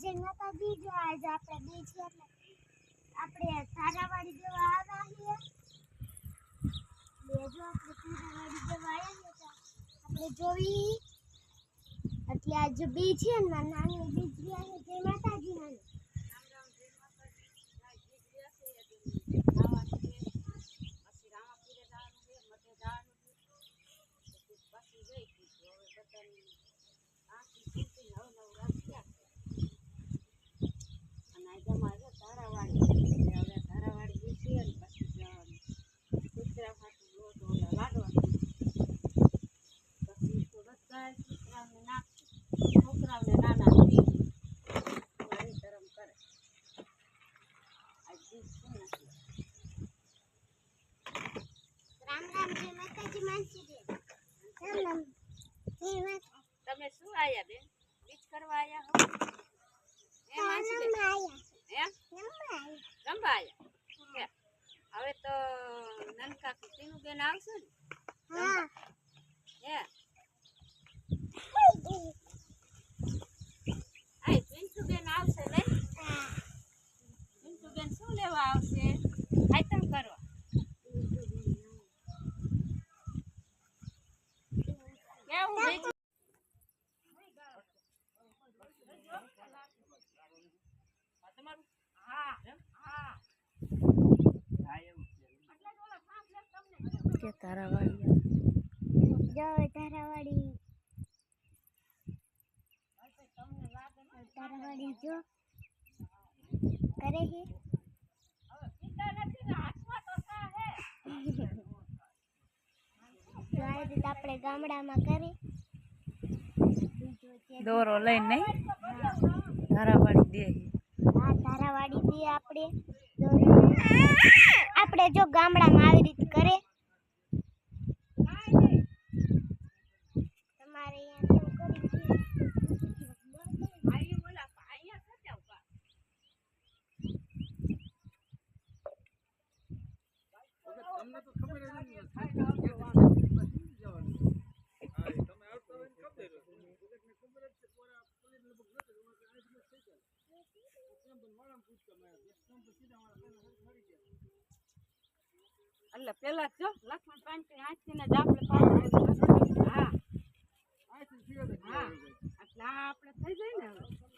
જય માતાજી જો આજ આપણે બે એટલે આપણે તારાવાડી જેવા આવ્યા છીએ. બે જો આપણે તારાવાડી જેવા આવ્યા છીએ આપણે જોઈ. એટલે આજ બે છે ને નાની બીજી જે જય માતાજી નાની છોકરાઓને નાના દે રામ રામ તમે શું આયા બેન બીજ કરવા આયા હો એ માનસી બેન? આયા હવે તો નનકા તીનું બેન આવશે ને આય પિન્ટુ બેન આવશે લે પિન્ટુ બેન શું લેવા આવશે આઈટમ કરવા કેવું બીજ તમારું હા હા વાળી જો તારાવાડી તારાવાડી જો કરે છે. આપણે ગામડામાં કરી. દોરો લઈને નહીં? ધારાવાળી દે. હા ધારાવાડી બી આપણે. આપણે જો ગામડામાં આવી રીતે કરે તમારે અહીંયા કેવું કરી છે? એટલે પેલા જો લક્ષ્મણ પાંચથી આઠથી ને જ આપણે. હા. હા એટલે આપણે થઈ જાય ને હવે.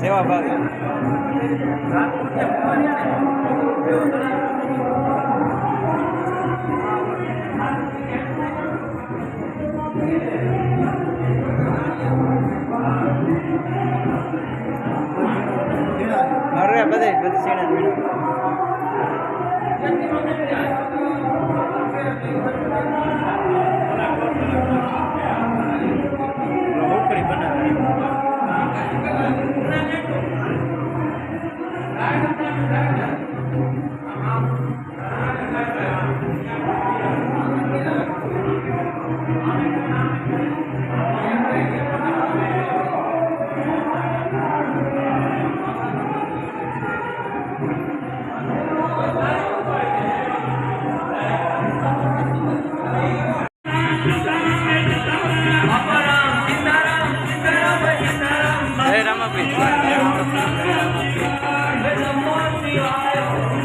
સેવા ભાગ અરે બધે બધી સેણા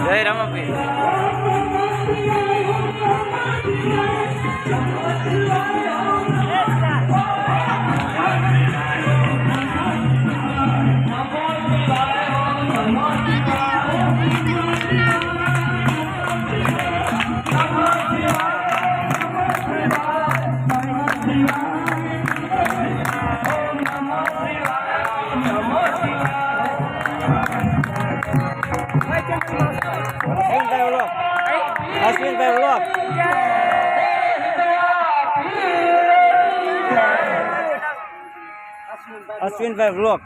જય રમાપી Thank you. અશ્વિનભાઈ બ્લોક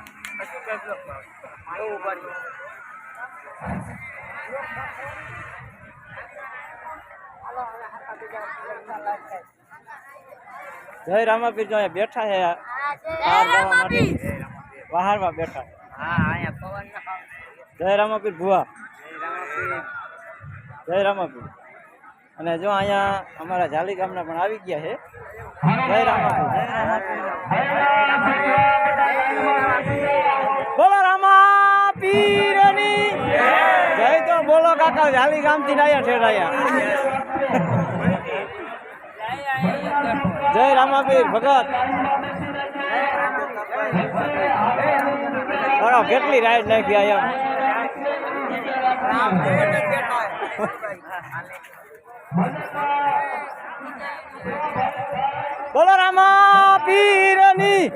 જય રામાપીર જો અહીંયા બેઠા છે. બહાર જવા માટે. બહારમાં બેઠા જય રામાપીર ભુવા. જય રામાપીર. અને જો અહીંયા અમારા જાલી ગામના પણ આવી ગયા છે. જય રામા. પીરની. જય તો બોલો કાકા જાલી ગામથી આયા. છે જય રામાપીર ભગત. કેટલી રાઈડ નાખી આયા. બોલો રામા, પીરની.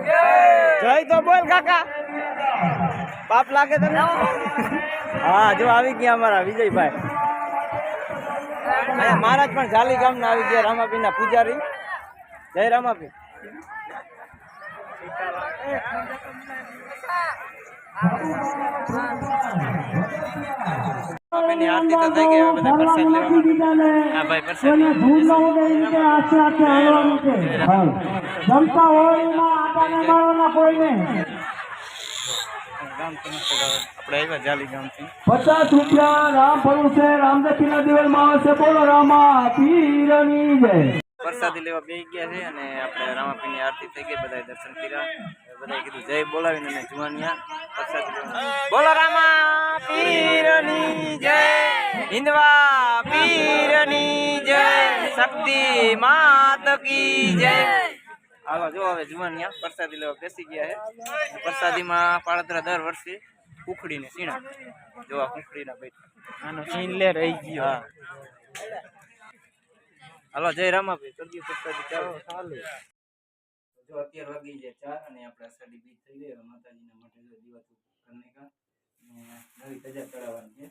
જય તો બોલ કાકા. પાપ લાગે તને? હા, જો આવી ગયા અમારા વિજયભાઈ. મહારાજ પણ જાલી ગામના આવી ગયા રામાપીના પૂજારી. જય રામાપીર રામાપીરની આરતી તો થઈ ગઈ હવે બધા પ્રસાદ લેવા માટે હા ભાઈ પ્રસાદ જમતા હોય એમાં આટાને મારવાના કોઈને. ગામ આપણે આવ્યા જાલી ગામથી. પચાસ રૂપિયા રામ ફળું છે રામદેખીના દિવેલમાં આવશે બોલો રામા પીરની જય. પ્રસાદી લેવા બે ગયા છે અને આપણે રામાપીની આરતી થઈ ગઈ બધા દર્શન કર્યા. બધા કીધું જય બોલાવીને અને જુવાનિયા પ્રસાદી લેવા બોલો રામા પીરની જય હિન્દવા પીરની જય શક્તિ માત કી જય. હાલો જો હવે જુવાનિયા પ્રસાદી લેવા બેસી ગયા છે. પ્રસાદીમાં પાળતરા દર વર્ષે કુખડીને સીણા. જોવા કુખડીના બેઠા. આનો સીન લે રહી ગયો. હા. હાલો જય રામાભાઈ. કરજો પ્રસાદી ચાલો ચાલુ. જો અત્યાર વાગી જાય ચાર અને આપણે અષાઢી બીજ થઈ ગઈ. માતાજીના માટે જો દીવા કરને કા નવી તજા ચડાવવાની છે.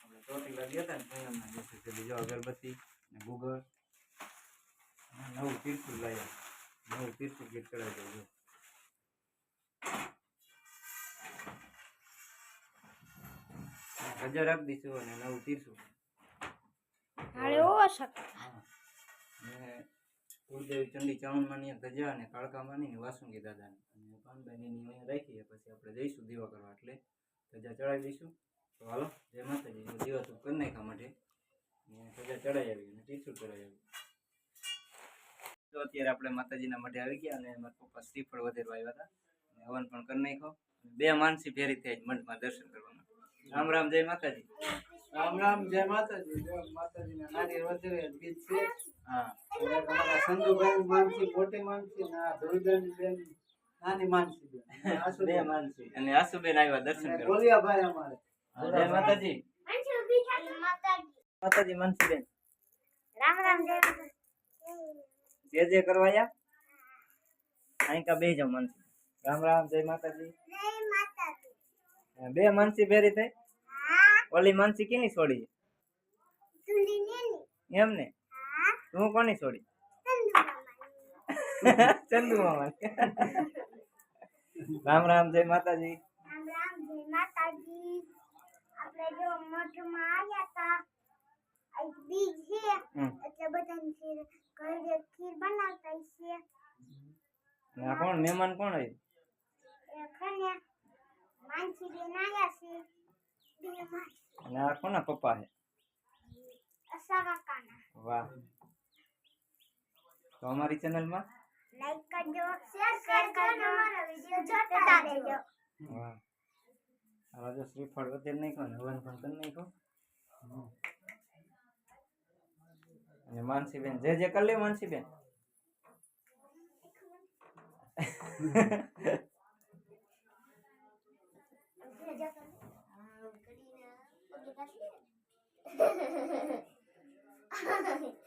આપણે ચોટીલા ગયા હતા ને પૂનમના દિવસે પેલી જો અગરબત્તી ને ગુગળ નવું તીર્થું લાવ્યા. નવું તીર્થું ગીત ચડાવી દઉં હજાર આપી દઈશું અને નવું તીરશું હાલે ઓ શક અને કુળદેવી ચંડી ચામુંડમાની ગજા અને કાળકામાની વાસુંગી દાદાની. અને પાનબાઈની અહીંયા રાખીએ પછી આપણે જઈશું દીવા કરવા એટલે ગજા ચડાવી દઈશું. તો હાલો, જય માતાજી. દીવા તો કરી નાખવા માટે ને ધજા ચડાવી આવી અને ટીસુ ચડાવી આવી. તો અત્યારે આપણે માતાજીના માટે આવી ગયા અને મારા પપ્પા શ્રીફળ વધેરવા આવ્યા હતા. અને હવન પણ કરી નાખ્યો. અને બે માનસી ફેરી થઈ મંડપમાં દર્શન કરવાના રામ રામ, જય માતાજી. રામ રામ જય માતાજી. જય માતાજીના નાની વધેરે ગીત છે. હા. તમારા સંજુભાઈ માનસી મોટી માનસી ના ધોઈદાની બેન નાની માનસી બેન અને બે માનસી અને આસુબેન આવ્યા દર્શન કરવા. બોલિયા ભાઈ અમારે. જય માતાજી. માતાજી માતાજી માનસીબેન. રામ રામ જય માતાજી. જે જે કરવાયા અહીં કા બે જાવ માનસી રામ રામ જય માતાજી. જય માતાજી. બે માનસી ભેરી થઈ? ઓલી માનસી કેની છોડી એમ ને હું કોની છોડી? ચંદુ મામા રામ રામ જય માતાજી. રામ રામ જય માતાજી. આપણે જો મઠમાં આવ્યા હતા એક બીજ છે. એટલે બધાની ખીર ઘરે ખીર બનાવતા છે કોણ મહેમાન કોણ આવ્યું એ ખને માનસી બેન આવ્યા છે. અને આ કોના પપ્પા છે અસા કાકાના વાહ તો અમારી ચેનલમાં લાઈક કરજો શેર કરજો અમારા વિડિયો જોતા રહેજો વાહ હવે જો શ્રીફળ વધેર નાખ્યો ને હવન પણ કરી નાખ્યો અને માનસીબેન જે જે કરી લે માનસીબેન ભેજા કર આમ કરીને પગે કાઢી લે